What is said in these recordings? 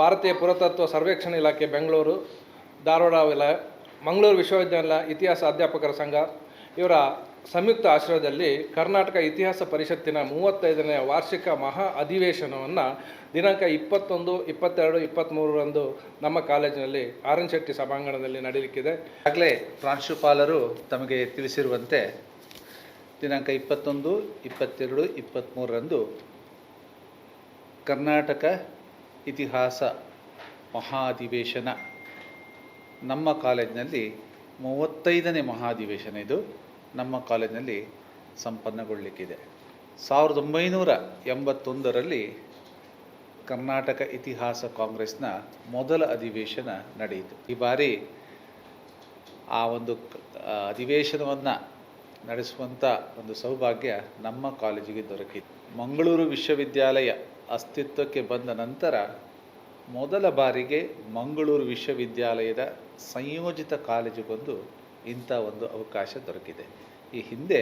ಭಾರತೀಯ ಪುರಾತತ್ವ ಸರ್ವೇಕ್ಷಣ ಇಲಾಖೆ ಬೆಂಗಳೂರು, ಧಾರವಾಡ ವಿಲಯ, ಮಂಗಳೂರು ವಿಶ್ವವಿದ್ಯಾಲಯ ಇತಿಹಾಸ ಅಧ್ಯಾಪಕರ ಸಂಘ, ಇವರ ಸಂಯುಕ್ತ ಆಶ್ರಯದಲ್ಲಿ ಕರ್ನಾಟಕ ಇತಿಹಾಸ ಪರಿಷತ್ತಿನ ಮೂವತ್ತೈದನೇ ವಾರ್ಷಿಕ ಮಹಾ ಅಧಿವೇಶನವನ್ನು ದಿನಾಂಕ ಇಪ್ಪತ್ತೊಂದು, ಇಪ್ಪತ್ತೆರಡು ಇಪ್ಪತ್ತ್ಮೂರರಂದು ನಮ್ಮ ಕಾಲೇಜಿನಲ್ಲಿ ಆರ್ ಶೆಟ್ಟಿ ಸಭಾಂಗಣದಲ್ಲಿ ನಡೀಲಿಕ್ಕಿದೆ. ಆಗಲೇ ಪ್ರಾಂಶುಪಾಲರು ತಮಗೆ ತಿಳಿಸಿರುವಂತೆ ದಿನಾಂಕ ಇಪ್ಪತ್ತೊಂದು, ಇಪ್ಪತ್ತೆರಡು ಇಪ್ಪತ್ತ್ಮೂರರಂದು ಕರ್ನಾಟಕ ಇತಿಹಾಸ ಮಹಾಧಿವೇಶನ. ನಮ್ಮ ಕಾಲೇಜಿನಲ್ಲಿ ಮೂವತ್ತೈದನೇ ಮಹಾಧಿವೇಶನ ಇದು. ನಮ್ಮ ಕಾಲೇಜಿನಲ್ಲಿ ಸಂಪನ್ನಗೊಳ್ಳಲಿಕ್ಕಿದೆ ಸಾವಿರದ ಒಂಬೈನೂರ ಎಂಬತ್ತೊಂದರಲ್ಲಿ ಕರ್ನಾಟಕ ಇತಿಹಾಸ ಕಾಂಗ್ರೆಸ್ನ ಮೊದಲ ಅಧಿವೇಶನ ನಡೆಯಿತು. ಈ ಬಾರಿ ಆ ಒಂದು ಅಧಿವೇಶನವನ್ನು ನಡೆಸುವಂಥ ಒಂದು ಸೌಭಾಗ್ಯ ನಮ್ಮ ಕಾಲೇಜಿಗೆ ದೊರಕಿತು ಮಂಗಳೂರು ವಿಶ್ವವಿದ್ಯಾಲಯ ಅಸ್ತಿತ್ವಕ್ಕೆ ಬಂದ ನಂತರ ಮೊದಲ ಬಾರಿಗೆ ಮಂಗಳೂರು ವಿಶ್ವವಿದ್ಯಾಲಯದ ಸಂಯೋಜಿತ ಕಾಲೇಜಿಗೊಂದು ಇಂಥ ಒಂದು ಅವಕಾಶ ದೊರಕಿದೆ. ಈ ಹಿಂದೆ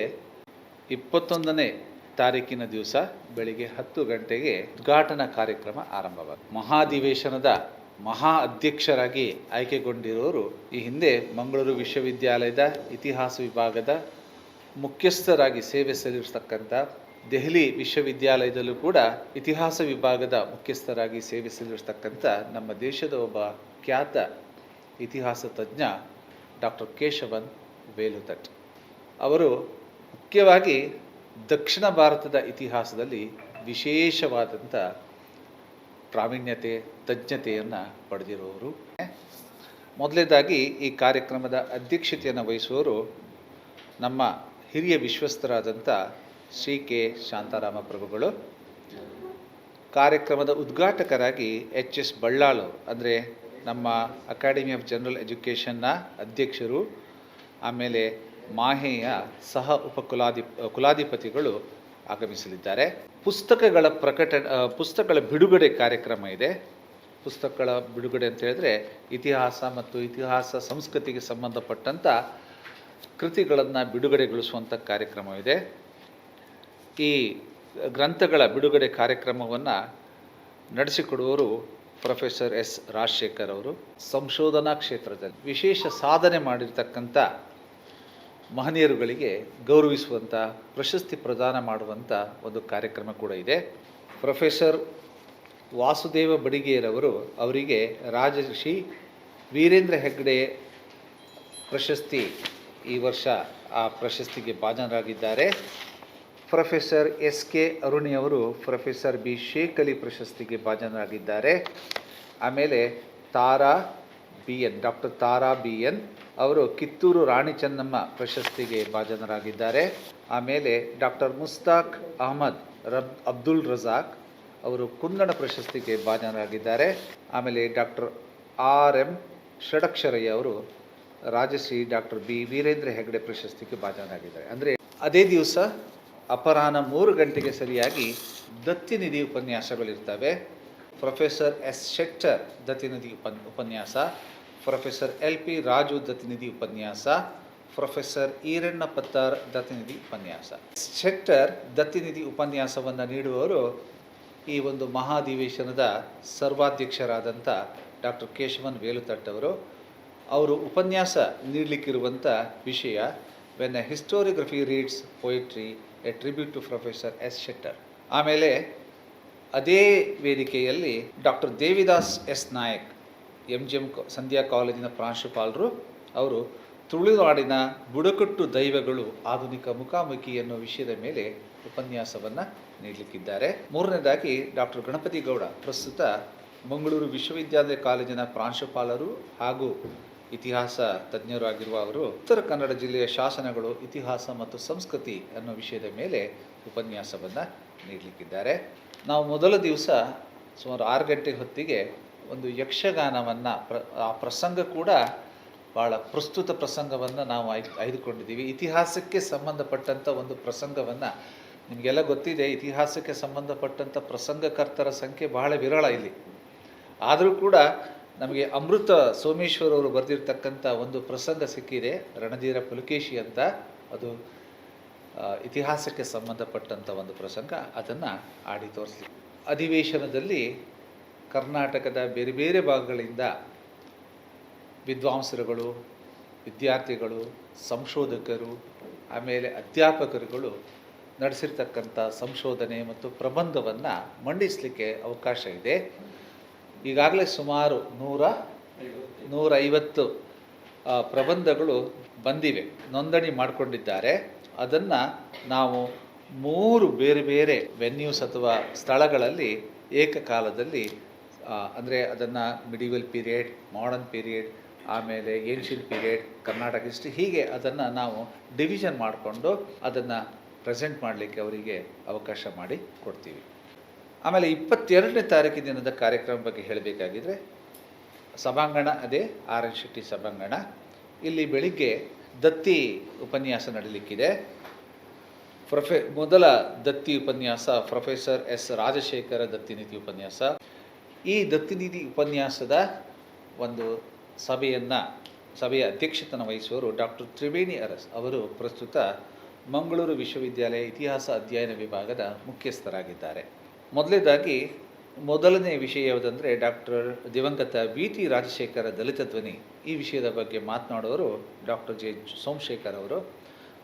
ಇಪ್ಪತ್ತೊಂದನೇ ತಾರೀಕಿನ ದಿವಸ ಬೆಳಿಗ್ಗೆ ಹತ್ತು ಗಂಟೆಗೆ ಉದ್ಘಾಟನಾ ಕಾರ್ಯಕ್ರಮ ಆರಂಭವಾಗಿದೆ ಮಹಾಧಿವೇಶನದ ಮಹಾ ಅಧ್ಯಕ್ಷರಾಗಿ ಆಯ್ಕೆಗೊಂಡಿರುವವರು ಈ ಹಿಂದೆ ಮಂಗಳೂರು ವಿಶ್ವವಿದ್ಯಾಲಯದ ಇತಿಹಾಸ ವಿಭಾಗದ ಮುಖ್ಯಸ್ಥರಾಗಿ ಸೇವೆ ಸಲ್ಲಿರ್ತಕ್ಕಂಥ ದೆಹಲಿ ವಿಶ್ವವಿದ್ಯಾಲಯದಲ್ಲೂ ಕೂಡ ಇತಿಹಾಸ ವಿಭಾಗದ ಮುಖ್ಯಸ್ಥರಾಗಿ ಸೇವೆ ಸಲ್ಲಿರ್ತಕ್ಕಂಥ ನಮ್ಮ ದೇಶದ ಒಬ್ಬ ಖ್ಯಾತ ಇತಿಹಾಸ ತಜ್ಞ ಡಾಕ್ಟರ್ ಕೇಶವನ್ ವೇಲುತಟ್ ಅವರು ಮುಖ್ಯವಾಗಿ ದಕ್ಷಿಣ ಭಾರತದ ಇತಿಹಾಸದಲ್ಲಿ ವಿಶೇಷವಾದಂಥ ಪ್ರಾವೀಣ್ಯತೆ, ತಜ್ಞತೆಯನ್ನು ಪಡೆದಿರುವವರು ಮೊದಲನೇದಾಗಿ ಈ ಕಾರ್ಯಕ್ರಮದ ಅಧ್ಯಕ್ಷತೆಯನ್ನು ವಹಿಸುವವರು ನಮ್ಮ ಹಿರಿಯ ವಿಶ್ವಸ್ತರಾದಂಥ ಶ್ರೀ ಕೆ ಶಾಂತಾರಾಮ ಪ್ರಭುಗಳು ಕಾರ್ಯಕ್ರಮದ ಉದ್ಘಾಟಕರಾಗಿ ಎಚ್ ಎಸ್ ಬಳ್ಳಾಳು ಅಂದರೆ ನಮ್ಮ ಅಕಾಡೆಮಿ ಆಫ್ ಜನರಲ್ ಎಜುಕೇಷನ್ನ ಅಧ್ಯಕ್ಷರು, ಆಮೇಲೆ ಮಾಹೆಯ ಸಹ ಉಪಕುಲಾಧಿ ಕುಲಾಧಿಪತಿಗಳು ಆಗಮಿಸಲಿದ್ದಾರೆ. ಪುಸ್ತಕಗಳ ಪ್ರಕಟ, ಪುಸ್ತಕಗಳ ಬಿಡುಗಡೆ ಕಾರ್ಯಕ್ರಮ ಇದೆ. ಪುಸ್ತಕಗಳ ಬಿಡುಗಡೆ ಅಂತ ಹೇಳಿದ್ರೆ ಇತಿಹಾಸ ಮತ್ತು ಇತಿಹಾಸ ಸಂಸ್ಕೃತಿಗೆ ಸಂಬಂಧಪಟ್ಟಂಥ ಕೃತಿಗಳನ್ನು ಬಿಡುಗಡೆಗೊಳಿಸುವಂಥ ಕಾರ್ಯಕ್ರಮವಿದೆ ಈ ಗ್ರಂಥಗಳ ಬಿಡುಗಡೆ ಕಾರ್ಯಕ್ರಮವನ್ನು ನಡೆಸಿಕೊಡುವವರು ಪ್ರೊಫೆಸರ್ ಎಸ್ ರಾಜಶೇಖರ್ ಅವರು. ಸಂಶೋಧನಾ ಕ್ಷೇತ್ರದಲ್ಲಿ ವಿಶೇಷ ಸಾಧನೆ ಮಾಡಿರ್ತಕ್ಕಂಥ ಮಹನೀಯರುಗಳಿಗೆ ಗೌರವಿಸುವಂಥ, ಪ್ರಶಸ್ತಿ ಪ್ರದಾನ ಮಾಡುವಂಥ ಒಂದು ಕಾರ್ಯಕ್ರಮ ಕೂಡ ಇದೆ. ಪ್ರೊಫೆಸರ್ ವಾಸುದೇವ ಬಡಿಗೇರವರು ಅವರಿಗೆ ರಾಜರ್ಷಿ ವೀರೇಂದ್ರ ಹೆಗ್ಡೆ ಪ್ರಶಸ್ತಿ ಈ ವರ್ಷ ಆ ಪ್ರಶಸ್ತಿಗೆ ಭಾಜನರಾಗಿದ್ದಾರೆ. ಪ್ರೊಫೆಸರ್ ಎಸ್ ಕೆ ಅರುಣಿ ಅವರು ಪ್ರೊಫೆಸರ್ ಬಿ ಶೇಖ್ ಪ್ರಶಸ್ತಿಗೆ ಭಾಜನರಾಗಿದ್ದಾರೆ. ಆಮೇಲೆ Tara B N, doctor Tara B N ಅವರು ಕಿತ್ತೂರು ರಾಣಿ ಚೆನ್ನಮ್ಮ ಪ್ರಶಸ್ತಿಗೆ ಭಾಜನರಾಗಿದ್ದಾರೆ. ಆಮೇಲೆ ಡಾಕ್ಟರ್ ಮುಸ್ತಾಕ್ ಅಹಮದ್, ರಬ್ ಅಬ್ದುಲ್ ರಜಾಕ್ ಅವರು ಕುಂದಣ ಪ್ರಶಸ್ತಿಗೆ ಭಾಜನರಾಗಿದ್ದಾರೆ. ಆಮೇಲೆ ಡಾಕ್ಟರ್ ಆರ್ ಎಂ ಷಡಕ್ಷರಯ್ಯ ಅವರು ರಾಜಶ್ರೀ ಡಾಕ್ಟರ್ ಬಿ ವೀರೇಂದ್ರ ಹೆಗಡೆ ಪ್ರಶಸ್ತಿಗೆ ಭಾಜನರಾಗಿದ್ದಾರೆ. ಅಂದರೆ ಅದೇ ದಿವಸ ಅಪರಾಹ್ನ ಮೂರು ಗಂಟೆಗೆ ಸರಿಯಾಗಿ ದತ್ತಿನಿಧಿ ಉಪನ್ಯಾಸಗಳಿರ್ತವೆ. ಪ್ರೊಫೆಸರ್ ಎಸ್ ಶೆಟ್ಟರ್ ದತ್ತಿನಿಧಿ ಉಪ, ಉಪನ್ಯಾಸ. ಪ್ರೊಫೆಸರ್ ಎಲ್ ಪಿ ರಾಜು ದತ್ತಿನಿಧಿ ಉಪನ್ಯಾಸ. ಪ್ರೊಫೆಸರ್ ಈರಣ್ಣ ಪತ್ತಾರ್ ದತ್ತಿನಿಧಿ ಉಪನ್ಯಾಸ. ಶೆಟ್ಟರ್ ದತ್ತಿನಿಧಿ ಉಪನ್ಯಾಸವನ್ನು ನೀಡುವವರು ಈ ಒಂದು ಮಹಾಧಿವೇಶನದ ಸರ್ವಾಧ್ಯಕ್ಷರಾದಂಥ ಡಾಕ್ಟರ್ ಕೇಶವನ್ ವೇಲುತಟ್ಟವರು. ಅವರು ಉಪನ್ಯಾಸ ನೀಡಲಿಕ್ಕಿರುವಂಥ ವಿಷಯ when a historiography reads poetry a tribute to professor S Shettar ಆಮೇಲೆ ಅದೇ ವೇದಿಕೆಯಲ್ಲಿ doctor Devidas S. Nayak M G M Sandhya ಕಾಲೇಜಿನ ಪ್ರಾಂಶುಪಾಲರು, ಅವರು ತುಳುನಾಡಿನ ಬುಡಕಟ್ಟು ದೈವಗಳು ಆಧುನಿಕ ಮುಖಾಮುಖಿ ಎನ್ನುವ ವಿಷಯದ ಮೇಲೆ ಉಪನ್ಯಾಸವನ್ನು ನೀಡಲಿಕ್ಕಿದ್ದಾರೆ. ಮೂರನೇದಾಗಿ ಡಾಕ್ಟರ್ ಗಣಪತಿ ಗೌಡ, ಪ್ರಸ್ತುತ ಮಂಗಳೂರು ವಿಶ್ವವಿದ್ಯಾಲಯ ಕಾಲೇಜಿನ ಪ್ರಾಂಶುಪಾಲರು ಹಾಗೂ ಇತಿಹಾಸ ತಜ್ಞರು ಆಗಿರುವ ಅವರು, ಉತ್ತರ ಕನ್ನಡ ಜಿಲ್ಲೆಯ ಶಾಸನಗಳು, ಇತಿಹಾಸ ಮತ್ತು ಸಂಸ್ಕೃತಿ ಅನ್ನೋ ವಿಷಯದ ಮೇಲೆ ಉಪನ್ಯಾಸವನ್ನು ನೀಡಲಿಕ್ಕಿದ್ದಾರೆ. ನಾವು ಮೊದಲ ದಿವಸ ಸುಮಾರು ಆರು ಗಂಟೆ ಹೊತ್ತಿಗೆ ಒಂದು ಯಕ್ಷಗಾನವನ್ನು ಪ್ರ, ಆ ಪ್ರಸಂಗ ಕೂಡ ಭಾಳ ಪ್ರಸ್ತುತ ಪ್ರಸಂಗವನ್ನು ನಾವು ಆಯ್ದು ಆಯ್ದುಕೊಂಡಿದ್ದೀವಿ. ಇತಿಹಾಸಕ್ಕೆ ಸಂಬಂಧಪಟ್ಟಂಥ ಒಂದು ಪ್ರಸಂಗವನ್ನು ನಿಮಗೆಲ್ಲ ಗೊತ್ತಿದೆ, ಇತಿಹಾಸಕ್ಕೆ ಸಂಬಂಧಪಟ್ಟಂಥ ಪ್ರಸಂಗಕರ್ತರ ಸಂಖ್ಯೆ ಬಹಳ ವಿರಳ ಇಲ್ಲಿ. ಆದರೂ ಕೂಡ ನಮಗೆ ಅಮೃತ ಸೋಮೇಶ್ವರ್ ಅವರು ಬರೆದಿರ್ತಕ್ಕಂಥ ಒಂದು ಪ್ರಸಂಗ ಸಿಕ್ಕಿದೆ, ರಣಧೀರ ಪುಲಕೇಶಿ ಅಂತ. ಅದು ಇತಿಹಾಸಕ್ಕೆ ಸಂಬಂಧಪಟ್ಟಂಥ ಒಂದು ಪ್ರಸಂಗ. ಅದನ್ನು ಆಡಿ ತೋರಿಸಿ ಅಧಿವೇಶನದಲ್ಲಿ ಕರ್ನಾಟಕದ ಬೇರೆ ಬೇರೆ ಭಾಗಗಳಿಂದ ವಿದ್ವಾಂಸರುಗಳು, ವಿದ್ಯಾರ್ಥಿಗಳು, ಸಂಶೋಧಕರು, ಆಮೇಲೆ ಅಧ್ಯಾಪಕರುಗಳು ನಡೆಸಿರ್ತಕ್ಕಂಥ ಸಂಶೋಧನೆ ಮತ್ತು ಪ್ರಬಂಧವನ್ನು ಮಂಡಿಸಲಿಕ್ಕೆ ಅವಕಾಶ ಇದೆ. ಈಗಾಗಲೇ ಸುಮಾರು ನೂರ ನೂರೈವತ್ತು ಪ್ರಬಂಧಗಳು ಬಂದಿವೆ. ನೋಂದಣಿ ಮಾಡಿಕೊಂಡಿದ್ದಾರೆ. ಅದನ್ನು ನಾವು ಮೂರು ಬೇರೆ ಬೇರೆ ವೆನ್ಯೂಸ್ ಅಥವಾ ಸ್ಥಳಗಳಲ್ಲಿ ಏಕಕಾಲದಲ್ಲಿ ಅಂದರೆ ಅದನ್ನು ಮಿಡಿವಲ್ ಪೀರಿಯಡ್, ಮಾಡರ್ನ್ ಪೀರಿಯಡ್, ಆಮೇಲೆ ಏನ್ಷಿಯನ್ ಪೀರಿಯಡ್, ಕರ್ನಾಟಕ ಹಿಸ್ಟ್ರಿ, ಹೀಗೆ ಅದನ್ನು ನಾವು ಡಿವಿಷನ್ ಮಾಡಿಕೊಂಡು ಅದನ್ನು ಪ್ರೆಸೆಂಟ್ ಮಾಡಲಿಕ್ಕೆ ಅವರಿಗೆ ಅವಕಾಶ ಮಾಡಿ ಕೊಡ್ತೀವಿ. ಆಮೇಲೆ ಇಪ್ಪತ್ತೆರಡನೇ ತಾರೀಕು ದಿನದ ಕಾರ್ಯಕ್ರಮ ಬಗ್ಗೆ ಹೇಳಬೇಕಾಗಿದ್ರೆ ಸಭಾಂಗಣ ಅದೇ, ಆರ್ ಎನ್ ಶೆಟ್ಟಿ ಸಭಾಂಗಣ. ಇಲ್ಲಿ ಬೆಳಿಗ್ಗೆ ದತ್ತಿ ಉಪನ್ಯಾಸ ನಡೀಲಿಕ್ಕಿದೆ. ಪ್ರೊಫೆ, ಮೊದಲ ದತ್ತಿ ಉಪನ್ಯಾಸ ಪ್ರೊಫೆಸರ್ ಎಸ್ ರಾಜಶೇಖರ ದತ್ತಿನಿಧಿ ಉಪನ್ಯಾಸ. ಈ ದತ್ತಿನಿಧಿ ಉಪನ್ಯಾಸದ ಒಂದು ಸಭೆಯನ್ನು, ಸಭೆಯ ಅಧ್ಯಕ್ಷತನ ವಹಿಸುವರು ಡಾಕ್ಟರ್ ತ್ರಿವೇಣಿ ಅರಸ್ ಅವರು ಪ್ರಸ್ತುತ ಮಂಗಳೂರು ವಿಶ್ವವಿದ್ಯಾಲಯ ಇತಿಹಾಸ ಅಧ್ಯಯನ ವಿಭಾಗದ ಮುಖ್ಯಸ್ಥರಾಗಿದ್ದಾರೆ. ಮೊದಲನೇದಾಗಿ ಮೊದಲನೇ ವಿಷಯ ಯಾವುದಂದರೆ ಡಾಕ್ಟರ್ ದಿವಂಗತ ವಿ ಟಿ ರಾಜಶೇಖರ ದಲಿತ ಧ್ವನಿ. ಈ ವಿಷಯದ ಬಗ್ಗೆ ಮಾತನಾಡುವವರು ಡಾಕ್ಟರ್ ಜೆ ಸೋಮಶೇಖರ್ ಅವರು.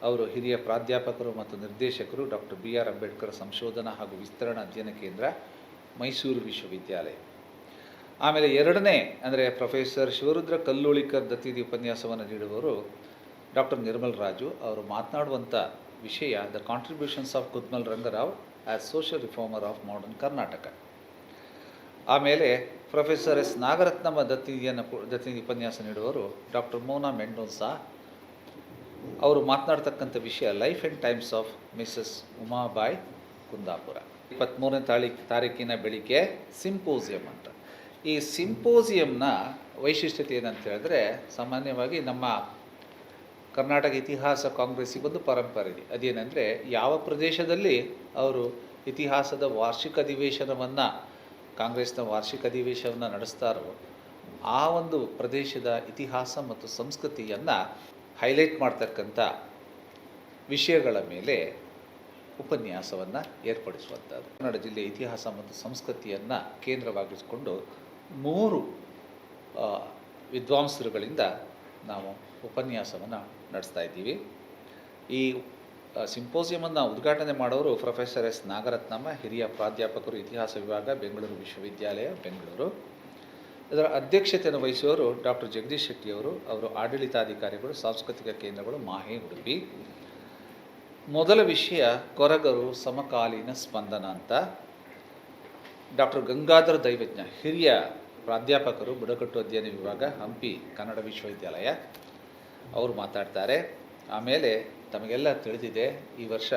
ಅವರು ಹಿರಿಯ ಪ್ರಾಧ್ಯಾಪಕರು ಮತ್ತು ನಿರ್ದೇಶಕರು ಡಾಕ್ಟರ್ ಬಿ ಆರ್ ಅಂಬೇಡ್ಕರ್ ಸಂಶೋಧನಾ ಹಾಗೂ ವಿಸ್ತರಣಾ ಅಧ್ಯಯನ ಕೇಂದ್ರ, ಮೈಸೂರು ವಿಶ್ವವಿದ್ಯಾಲಯ. ಆಮೇಲೆ ಎರಡನೇ ಅಂದರೆ ಪ್ರೊಫೆಸರ್ ಶಿವರುದ್ರ ಕಲ್ಲೋಳಿಕರ್ ದತ್ತಿದಿ ಉಪನ್ಯಾಸವನ್ನು ನೀಡುವವರು ಡಾಕ್ಟರ್ ನಿರ್ಮಲ್ ರಾಜು. ಅವರು ಮಾತನಾಡುವಂಥ ವಿಷಯ the contributions of Kudmul Rangarao as social reformer of modern Karnataka ಆಮೇಲೆ ಪ್ರೊಫೆಸರ್ ಎಸ್ ನಾಗರತ್ನಮ್ಮ ದತ್ತಿನಿಧಿಯನ್ನು ಕು- ದತ್ತಿನಿಧಿ ಉಪನ್ಯಾಸ ನೀಡುವವರು ಡಾಕ್ಟರ್ ಮೋನಾ ಮೆಂಡೋನ್ಸಾ ಅವರು ಮಾತನಾಡ್ತಕ್ಕಂಥ ವಿಷಯ life and times of Mrs Umabai Kundapur. ಇಪ್ಪತ್ತ್ಮೂರನೇ ತಾಳಿ, ತಾರೀಕಿನ ಬೆಳಿಗ್ಗೆ ಸಿಂಪೋಸಿಯಂ ಅಂತ. ಈ ಸಿಂಪೋಸಿಯಂನ ವೈಶಿಷ್ಟ್ಯತೆ ಏನಂತ ಹೇಳಿದ್ರೆ ಸಾಮಾನ್ಯವಾಗಿ ನಮ್ಮ ಕರ್ನಾಟಕ ಇತಿಹಾಸ ಕಾಂಗ್ರೆಸ್ಸಿಗೆ ಒಂದು ಪರಂಪರೆ ಇದೆ. ಅದೇನೆಂದರೆ ಯಾವ ಪ್ರದೇಶದಲ್ಲಿ ಅವರು ಇತಿಹಾಸದ ವಾರ್ಷಿಕ ಅಧಿವೇಶನವನ್ನು ಕಾಂಗ್ರೆಸ್ನ ವಾರ್ಷಿಕ ಅಧಿವೇಶನವನ್ನು ನಡೆಸ್ತಾರೋ, ಆ ಒಂದು ಪ್ರದೇಶದ ಇತಿಹಾಸ ಮತ್ತು ಸಂಸ್ಕೃತಿಯನ್ನು ಹೈಲೈಟ್ ಮಾಡ್ತಕ್ಕಂಥ ವಿಷಯಗಳ ಮೇಲೆ ಉಪನ್ಯಾಸವನ್ನು ಏರ್ಪಡಿಸುವಂಥದ್ದು. ಕನ್ನಡ ಜಿಲ್ಲೆಯ ಇತಿಹಾಸ ಮತ್ತು ಸಂಸ್ಕೃತಿಯನ್ನು ಕೇಂದ್ರವಾಗಿಸಿಕೊಂಡು ಮೂರು ವಿದ್ವಾಂಸರುಗಳಿಂದ ನಾವು ಉಪನ್ಯಾಸವನ್ನು ನಡೆಸ್ತಾ ಇದ್ದೀವಿ. ಈ ಸಿಂಪೋಸಿಯಮನ್ನು ಉದ್ಘಾಟನೆ ಮಾಡೋರು ಪ್ರೊಫೆಸರ್ ಎಸ್. ನಾಗರತ್ನಮ್ಮ, ಹಿರಿಯ ಪ್ರಾಧ್ಯಾಪಕರು, ಇತಿಹಾಸ ವಿಭಾಗ, ಬೆಂಗಳೂರು ವಿಶ್ವವಿದ್ಯಾಲಯ, ಬೆಂಗಳೂರು. ಇದರ ಅಧ್ಯಕ್ಷತೆಯನ್ನು ವಹಿಸುವವರು ಡಾಕ್ಟರ್ ಜಗದೀಶ್ ಶೆಟ್ಟಿಯವರು ಅವರು ಆಡಳಿತಾಧಿಕಾರಿಗಳು, ಸಾಂಸ್ಕೃತಿಕ ಕೇಂದ್ರಗಳು, ಮಾಹೆ, ಉಡುಪಿ. ಮೊದಲ ವಿಷಯ ಕೊರಗರು ಸಮಕಾಲೀನ ಸ್ಪಂದನ ಅಂತ. ಡಾಕ್ಟರ್ ಗಂಗಾಧರ ದೈವಜ್ಞ, ಹಿರಿಯ ಪ್ರಾಧ್ಯಾಪಕರು, ಬುಡಕಟ್ಟು ಅಧ್ಯಯನ ವಿಭಾಗ, ಹಂಪಿ, ಕನ್ನಡ ವಿಶ್ವವಿದ್ಯಾಲಯ. ಅವರು ಮಾತಾಡ್ತಾರೆ. ಆಮೇಲೆ ತಮಗೆಲ್ಲ ತಿಳಿದಿದೆ, ಈ ವರ್ಷ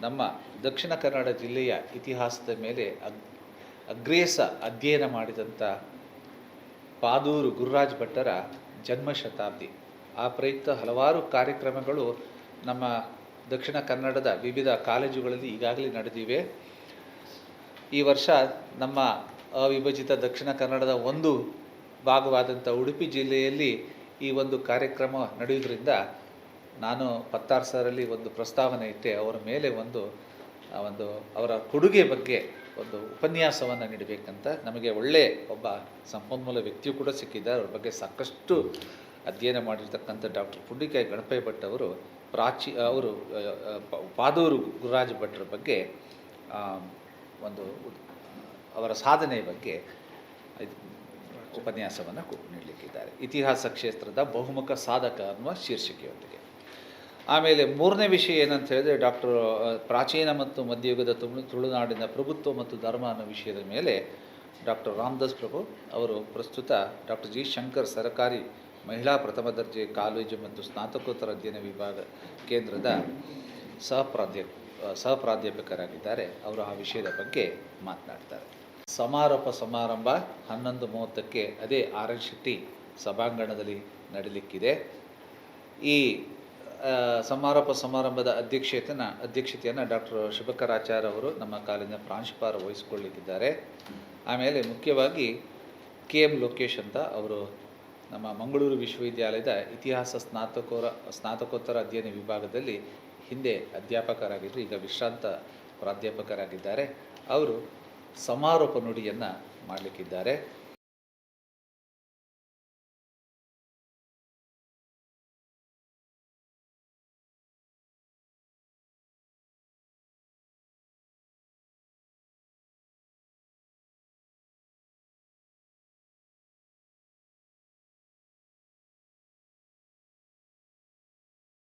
ನಮ್ಮ ದಕ್ಷಿಣ ಕನ್ನಡ ಜಿಲ್ಲೆಯ ಇತಿಹಾಸದ ಮೇಲೆ ಅಗ್, ಅಗ್ರೇಸ ಅಧ್ಯಯನ ಮಾಡಿದಂಥ ಪಾದೂರು ಗುರುರಾಜ್ ಭಟ್ಟರ ಜನ್ಮ ಶತಾಬ್ದಿ. ಆ ಪ್ರಯುಕ್ತ ಹಲವಾರು ಕಾರ್ಯಕ್ರಮಗಳು ನಮ್ಮ ದಕ್ಷಿಣ ಕನ್ನಡದ ವಿವಿಧ ಕಾಲೇಜುಗಳಲ್ಲಿ ಈಗಾಗಲೇ ನಡೆದಿವೆ. ಈ ವರ್ಷ ನಮ್ಮ ಅವಿಭಜಿತ ದಕ್ಷಿಣ ಕನ್ನಡದ ಒಂದು ಭಾಗವಾದಂಥ ಉಡುಪಿ ಜಿಲ್ಲೆಯಲ್ಲಿ ಈ ಒಂದು ಕಾರ್ಯಕ್ರಮ ನಡೆಯೋದ್ರಿಂದ ನಾನು ಪತ್ತಾರು ಸರಲ್ಲಿ ಒಂದು ಪ್ರಸ್ತಾವನೆ ಇಟ್ಟೆ, ಅವರ ಮೇಲೆ ಒಂದು ಒಂದು, ಅವರ ಕೊಡುಗೆ ಬಗ್ಗೆ ಒಂದು ಉಪನ್ಯಾಸವನ್ನು ನೀಡಬೇಕಂತ. ನಮಗೆ ಒಳ್ಳೆಯ ಒಬ್ಬ ಸಂಪನ್ಮೂಲ ವ್ಯಕ್ತಿಯು ಕೂಡ ಸಿಕ್ಕಿದ್ದಾರೆ. ಅವ್ರ ಬಗ್ಗೆ ಸಾಕಷ್ಟು ಅಧ್ಯಯನ ಮಾಡಿರ್ತಕ್ಕಂಥ ಡಾಕ್ಟರ್ ಪುಂಡಿಕಾಯಿ ಗಣಪಯ್ಯ ಭಟ್ ಅವರು, ಪ್ರಾಚಿ, ಅವರು ಪಾದೂರು ಗುರುರಾಜ ಭಟ್ರ ಬಗ್ಗೆ ಒಂದು ಅವರ ಸಾಧನೆಯ ಬಗ್ಗೆ ಉಪನ್ಯಾಸವನ್ನು ನೀಡಲಿಕ್ಕಿದ್ದಾರೆ. ಇತಿಹಾಸ ಕ್ಷೇತ್ರದ ಬಹುಮುಖ ಸಾಧಕ ಅನ್ನುವ ಶೀರ್ಷಿಕೆಯೊಂದಿಗೆ. ಆಮೇಲೆ ಮೂರನೇ ವಿಷಯ ಏನಂತ ಹೇಳಿದ್ರೆ ಡಾಕ್ಟರ್ ಪ್ರಾಚೀನ ಮತ್ತು ಮಧ್ಯಯುಗದ ತುಳು, ತುಳುನಾಡಿನ ಪ್ರಭುತ್ವ ಮತ್ತು ಧರ್ಮ ಅನ್ನೋ ವಿಷಯದ ಮೇಲೆ ಡಾಕ್ಟರ್ ರಾಮದಾಸ್ ಪ್ರಭು ಅವರು ಪ್ರಸ್ತುತ ಡಾಕ್ಟರ್ ಜಿ ಶಂಕರ್ ಸರ್ಕಾರಿ ಮಹಿಳಾ ಪ್ರಥಮ ದರ್ಜೆ ಕಾಲೇಜು ಮತ್ತು ಸ್ನಾತಕೋತ್ತರ ಅಧ್ಯಯನ ವಿಭಾಗ ಕೇಂದ್ರದ ಸಹಪ್ರಾಧ್ಯಾಪ ಸಹಪ್ರಾಧ್ಯಾಪಕರಾಗಿದ್ದಾರೆ. ಅವರು ಆ ವಿಷಯದ ಬಗ್ಗೆ ಮಾತನಾಡ್ತಾರೆ. ಸಮಾರೋಪ ಸಮಾರಂಭ ಹನ್ನೊಂದು ಮೂವತ್ತಕ್ಕೆ ಅದೇ ಆರ್ ಎನ್ ಶೆಟ್ಟಿ ಸಭಾಂಗಣದಲ್ಲಿ ನಡೀಲಿಕ್ಕಿದೆ. ಈ ಸಮಾರೋಪ ಸಮಾರಂಭದ ಅಧ್ಯಕ್ಷತೆಯನ್ನು ಅಧ್ಯಕ್ಷತೆಯನ್ನು ಡಾಕ್ಟರ್ ಶುಭಕರಾಚಾರ್ಯ ಅವರು ನಮ್ಮ ಕಾಲೇಜಿನ ಪ್ರಾಂಶುಪಾಲ ವಹಿಸಿಕೊಳ್ಳುತ್ತಿದ್ದಾರೆ ಆಮೇಲೆ ಮುಖ್ಯವಾಗಿ ಕೆ ಎಂ ಲೋಕೇಶ್ ಅಂತ ಅವರು ನಮ್ಮ ಮಂಗಳೂರು ವಿಶ್ವವಿದ್ಯಾಲಯದ ಇತಿಹಾಸ ಸ್ನಾತಕೋರ, ಸ್ನಾತಕೋತ್ತರ ಅಧ್ಯಯನ ವಿಭಾಗದಲ್ಲಿ ಹಿಂದೆ ಅಧ್ಯಾಪಕರಾಗಿದ್ದರು, ಈಗ ವಿಶ್ರಾಂತ ಪ್ರಾಧ್ಯಾಪಕರಾಗಿದ್ದಾರೆ. ಅವರು ಸಮಾರೋಪ ನುಡಿಯನ್ನು ಮಾಡಲಿಕ್ಕಿದ್ದಾರೆ.